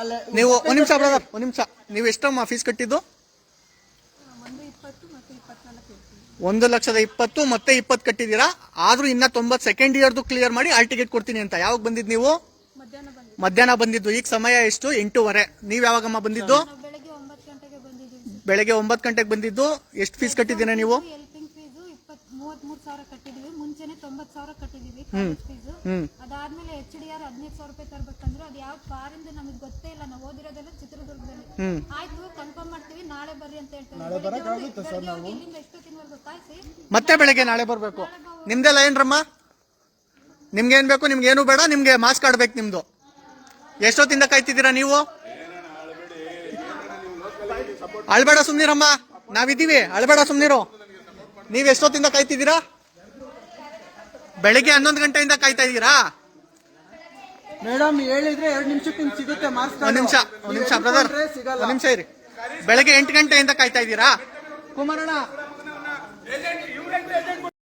ಅಲ್ಲೇ ನೀವು ಒಂದ್ ನಿಮಿಷ ಬ್ರದರ್ ಒಂದು ನಿಮಿಷ. ನೀವು ಎಷ್ಟಮ್ಮ ಫೀಸ್ ಕಟ್ಟಿದ್ದು? ಒಂದು ಲಕ್ಷದ ಇಪ್ಪತ್ತು ಮತ್ತೆ ಇಪ್ಪತ್ತು ಕಟ್ಟಿದ್ದೀರಾ? ಆದ್ರೂ ಇನ್ನ ತೊಂಬತ್ ಸೆಕೆಂಡ್ ಇಯರ್ದು ಕ್ಲಿಯರ್ ಮಾಡಿ ಆಲ್ ಟಿಕೆಟ್ ಕೊಡ್ತೀನಿ ಅಂತ. ಯಾವಾಗ ಬಂದಿದ್ ನೀವು? ಮಧ್ಯಾಹ್ನ ಬಂದಿದ್ದು. ಈಗ ಸಮಯ ಎಷ್ಟು? ಎಂಟೂವರೆ. ನೀವ್ ಯಾವಾಗಮ್ಮ ಬಂದಿದ್ದು? ಬೆಳಗ್ಗೆ ಒಂಬತ್ತು ಗಂಟೆಗೆ ಬಂದಿದ್ದು. ಎಷ್ಟು ಫೀಸ್ ಕಟ್ಟಿದ್ದೀರಾ ನೀವು? ಮೂವತ್ಮೂರು ಸಾವಿರ ಕಟ್ಟಿದೀವಿ. ಮುಂಚೆನೆ ತೊಂಬತ್ತು ಸಾವಿರ ಕಟ್ಟಿದೀವಿ ಕಾಲೇಜ್ ಫೀಸು ಅದಾದ್ಮೇಲೆ ಎಚ್ ಡಿ ಆರ್ ಹದಿನೈದು ಸಾವಿರ ರೂಪಾಯಿ ತರ್ಬೇಕಂದ್ರೆ ಅದು ಯಾವ ಕಾರಿಂದ ನಮಗೆ ಗೊತ್ತೇ ಇಲ್ಲ. ನಾವು ಓದಿರೋದೆಲ್ಲ ಚಿತ್ರದುರ್ಗದಲ್ಲಿ. ಆಯ್ತು ಕನ್ಫರ್ಮ್ ಮಾಡ್ತೀವಿ. ನಾಳೆ ಬರ್ರಿ ಅಂತ ಹೇಳ್ತಾರೆ. ಇಲ್ಲಿಂದ ಎಷ್ಟೊತ್ತಿನವರೆಗೂ ಕಾಯಿಸಿ. ಮತ್ತೆ ಬೆಳಗ್ಗೆ ನಾಳೆ ಬರ್ಬೇಕು. ನಿಮ್ದೆಲ್ಲ ಏನ್ರಮ್ಮ ನಿಮ್ಗೆ ಏನ್ ಬೇಕು? ನಿಮ್ಗೆ ಏನು ಬೇಡ? ನಿಮ್ಗೆ ಮಾಸ್ಕ್ ಆಡ್ಬೇಕು ನಿಮ್ದು. ಎಷ್ಟೊತ್ತಿಂದ ಕಾಯ್ತಿದ್ದೀರಾ ನೀವು? ಅಳ್ಬೇಡ ಸುಮ್ನಿರಮ್ಮ. ನಾವಿದ್ದೀವಿ. ಅಳ್ಬೇಡ ಸುಮ್ನಿರು. ನೀವ್ ಎಷ್ಟೊತ್ತಿಂದ ಕಾಯ್ತಿದ್ದೀರಾ? ಬೆಳಿಗ್ಗೆ ಹನ್ನೊಂದು ಗಂಟೆಯಿಂದ ಕಾಯ್ತಾ ಇದ್ದೀರಾ? ಮೇಡಮ್ ಹೇಳಿದ್ರೆ ಎರಡ್ ನಿಮಿಷಕ್ಕೆ ನಿಮ್ಗೆ ಸಿಗುತ್ತೆ ಮಾಸ್ಕ್ ಒಂದ್ ನಿಮಿಷ ಒಂದ್ ನಿಮಿಷ ಬ್ರದರ್ ಸಿಗಲ್ಲ. ಒಂದ್ ನಿಮಿಷ ಇರಿ. ಬೆಳಗ್ಗೆ ಎಂಟು ಗಂಟೆಯಿಂದ ಕಾಯ್ತಾ ಇದ್ದೀರಾ? ಕುಮಾರಣ್ಣ